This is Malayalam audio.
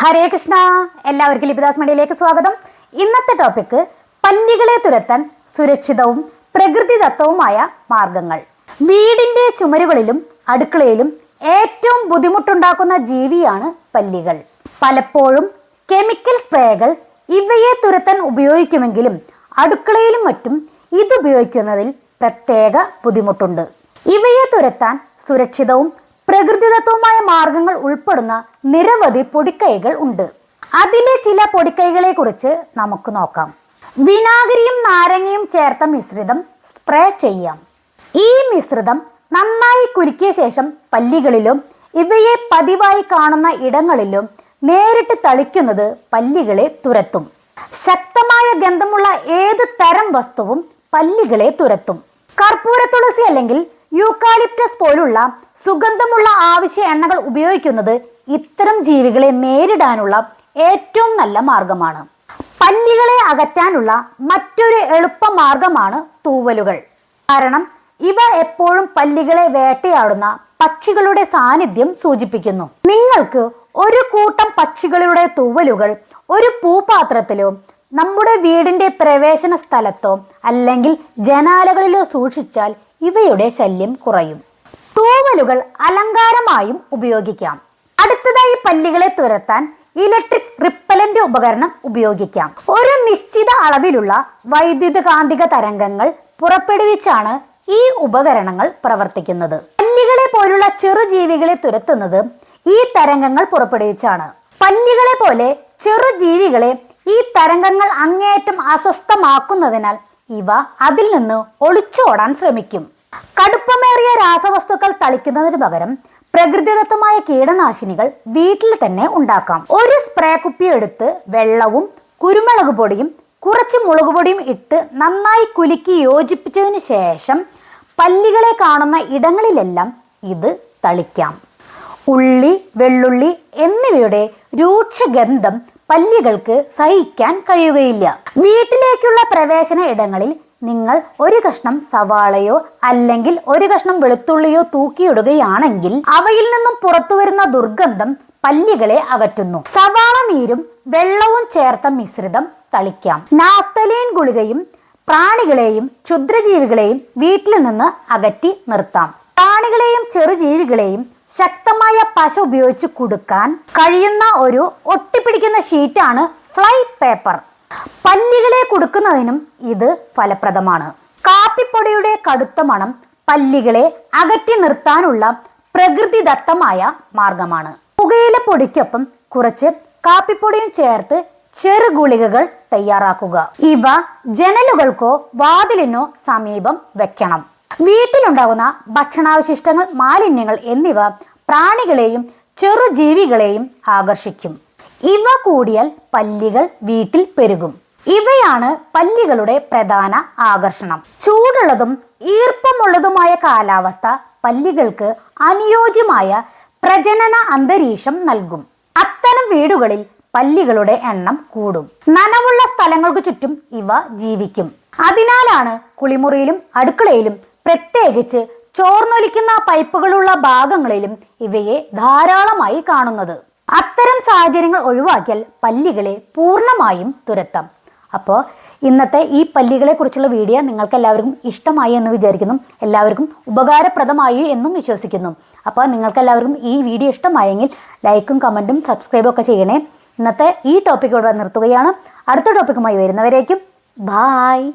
ഹരേ കൃഷ്ണ. എല്ലാവർക്കും ലിപിദാസ് മണിയിലേക്ക് സ്വാഗതം. ഇന്നത്തെ ടോപ്പിക് പല്ലികളെ തുരത്താൻ സുരക്ഷിതവും പ്രകൃതിദത്തവുമായ മാർഗങ്ങൾ. വീടിന്റെ ചുമരുകളിലും അടുക്കളയിലും ഏറ്റവും ബുദ്ധിമുട്ടുണ്ടാക്കുന്ന ജീവിയാണ് പല്ലികൾ. പലപ്പോഴും കെമിക്കൽ സ്പ്രേകൾ ഇവയെ തുരത്താൻ ഉപയോഗിക്കുമെങ്കിലും അടുക്കളയിലും മറ്റും ഇത് ഉപയോഗിക്കുന്നതിൽ പ്രത്യേക ബുദ്ധിമുട്ടുണ്ട്. ഇവയെ തുരത്താൻ സുരക്ഷിതവും പ്രകൃതിദത്തവുമായ മാർഗങ്ങൾ ഉൾപ്പെടുന്ന നിരവധി പൊടിക്കൈകൾ ഉണ്ട്. അതിലെ ചില പൊടിക്കൈകളെ കുറിച്ച് നമുക്ക് നോക്കാം. വിനാഗിരിയും നാരങ്ങയും ചേർത്ത മിശ്രിതം സ്പ്രേ ചെയ്യാം. ഈ മിശ്രിതം നന്നായി കുലുക്കിയ ശേഷം പല്ലികളിലും ഇവയെ പതിവായി കാണുന്ന ഇടങ്ങളിലും നേരിട്ട് തളിക്കുന്നത് പല്ലികളെ തുരത്തും. ശക്തമായ ഗന്ധമുള്ള ഏത് തരം വസ്തുവും പല്ലികളെ തുരത്തും. കർപ്പൂര തുളസി അല്ലെങ്കിൽ യൂക്കാലിപ്റ്റസ് പോലുള്ള സുഗന്ധമുള്ള ആവശ്യ എണ്ണകൾ ഉപയോഗിക്കുന്നത് ഇത്തരം ജീവികളെ നേരിടാനുള്ള ഏറ്റവും നല്ല മാർഗമാണ്. പല്ലികളെ അകറ്റാനുള്ള മറ്റൊരു എളുപ്പ മാർഗമാണ് തൂവലുകൾ. കാരണം ഇവ എപ്പോഴും പല്ലികളെ വേട്ടയാടുന്ന പക്ഷികളുടെ സാന്നിധ്യം സൂചിപ്പിക്കുന്നു. നിങ്ങൾക്ക് ഒരു കൂട്ടം പക്ഷികളുടെ തൂവലുകൾ ഒരു പൂപാത്രത്തിലോ നമ്മുടെ വീടിന്റെ പ്രവേശന സ്ഥലത്തോ അല്ലെങ്കിൽ ജനാലകളിലോ സൂക്ഷിച്ചാൽ ഇവയുടെ ശല്യം കുറയും. തൂവലുകൾ അലങ്കാരമായും ഉപയോഗിക്കാം. അടുത്തതായി പല്ലികളെ തുരത്താൻ ഇലക്ട്രിക് റിപ്പലന്റ് ഉപകരണം ഉപയോഗിക്കാം. ഒരു നിശ്ചിത അളവിലുള്ള വൈദ്യുത കാന്തിക തരംഗങ്ങൾ പുറപ്പെടുവിച്ചാണ് ഈ ഉപകരണങ്ങൾ പ്രവർത്തിക്കുന്നത്. പല്ലികളെ പോലുള്ള ചെറുജീവികളെ തുരത്തുന്നത് ഈ തരംഗങ്ങൾ പുറപ്പെടുവിച്ചാണ്. പല്ലികളെ പോലെ ചെറുജീവികളെ ഈ തരംഗങ്ങൾ അങ്ങേയറ്റം അസ്വസ്ഥമാക്കുന്നതിനാൽ ഇവ അതിൽ നിന്ന് ഒളിച്ചോടാൻ ശ്രമിക്കും. കടുപ്പമേറിയ രാസവസ്തുക്കൾ തളിക്കുന്നതിന് പകരം പ്രകൃതിദത്തമായ കീടനാശിനികൾ വീട്ടിൽ തന്നെ ഉണ്ടാക്കാം. ഒരു സ്പ്രേ കുപ്പി എടുത്ത് വെള്ളവും കുരുമുളക് പൊടിയും കുറച്ച് മുളക് പൊടിയും ഇട്ട് നന്നായി കുലുക്കി യോജിപ്പിച്ചതിന് ശേഷം പല്ലികളെ കാണുന്ന ഇടങ്ങളിലെല്ലാം ഇത് തളിക്കാം. ഉള്ളി വെള്ളുള്ളി എന്നിവയുടെ രൂക്ഷഗന്ധം പല്ലികൾക്ക് സഹിക്കാൻ കഴിയുകയില്ല. വീട്ടിലേക്കുള്ള പ്രവേശന ഇടങ്ങളിൽ നിങ്ങൾ ഒരു കഷ്ണം സവാളയോ അല്ലെങ്കിൽ ഒരു കഷ്ണം വെളുത്തുള്ളിയോ തൂക്കിയിടുകയാണെങ്കിൽ അവയിൽ നിന്നും പുറത്തു വരുന്ന ദുർഗന്ധം പല്ലികളെ അകറ്റുന്നു. സവാള നീരും വെള്ളവും ചേർത്ത മിശ്രിതം തളിക്കാം. നാഫ്തലീൻ ഗുളികയും പ്രാണികളെയും ക്ഷുദ്രജീവികളെയും വീട്ടിൽ നിന്ന് അകറ്റി നിർത്താം. പ്രാണികളെയും ചെറുജീവികളെയും ശക്തമായ പശ ഉപയോഗിച്ച് കൊടുക്കാൻ കഴിയുന്ന ഒരു ഒട്ടിപ്പിടിക്കുന്ന ഷീറ്റാണ് ഫ്ലൈ പേപ്പർ. പല്ലികളെ കൊടുക്കുന്നതിനും ഇത് ഫലപ്രദമാണ്. കാപ്പിപ്പൊടിയുടെ കടുത്ത മണം പല്ലികളെ അകറ്റി നിർത്താനുള്ള പ്രകൃതിദത്തമായ മാർഗമാണ്. പുകയില പൊടിക്കൊപ്പം കുറച്ച് കാപ്പിപ്പൊടിയും ചേർത്ത് ചെറു ഗുളികകൾ തയ്യാറാക്കുക. ഇവ ജനലുകൾക്കോ വാതിലിനോ സമീപം വെക്കണം. വീട്ടിലുണ്ടാകുന്ന ഭക്ഷണാവശിഷ്ടങ്ങൾ മാലിന്യങ്ങൾ എന്നിവ പ്രാണികളെയും ചെറുജീവികളെയും ആകർഷിക്കും. ഇവ കൂടിയാൽ പല്ലികൾ വീട്ടിൽ പെരുകും. ഇവയാണ് പല്ലികളുടെ പ്രധാന ആകർഷണം. ചൂടുള്ളതും ഈർപ്പമുള്ളതുമായ കാലാവസ്ഥ പല്ലികൾക്ക് അനുയോജ്യമായ പ്രജനന അന്തരീക്ഷം നൽകും. അത്തരം വീടുകളിൽ പല്ലികളുടെ എണ്ണം കൂടും. നനവുള്ള സ്ഥലങ്ങൾക്ക് ചുറ്റും ഇവ ജീവിക്കും. അതിനാലാണ് കുളിമുറിയിലും അടുക്കളയിലും പ്രത്യേകിച്ച് ചോർന്നൊലിക്കുന്ന പൈപ്പുകളുള്ള ഭാഗങ്ങളിലും ഇവയെ ധാരാളമായി കാണുന്നത്. അത്തരം സാഹചര്യങ്ങൾ ഒഴിവാക്കിയാൽ പല്ലികളെ പൂർണമായും തുരത്താം. അപ്പോൾ ഇന്നത്തെ ഈ പല്ലികളെ കുറിച്ചുള്ള വീഡിയോ നിങ്ങൾക്ക് എല്ലാവർക്കും ഇഷ്ടമായി എന്ന് വിചാരിക്കുന്നു. എല്ലാവർക്കും ഉപകാരപ്രദമായി എന്നും വിശ്വസിക്കുന്നു. അപ്പോൾ നിങ്ങൾക്ക് എല്ലാവർക്കും ഈ വീഡിയോ ഇഷ്ടമായെങ്കിൽ ലൈക്കും കമന്റും സബ്സ്ക്രൈബും ഒക്കെ ചെയ്യണേ. ഇന്നത്തെ ഈ ടോപ്പിക്കോട് നിർത്തുകയാണ്. അടുത്ത ടോപ്പിക്കുമായി വരുന്നവരേക്കും ബായ്.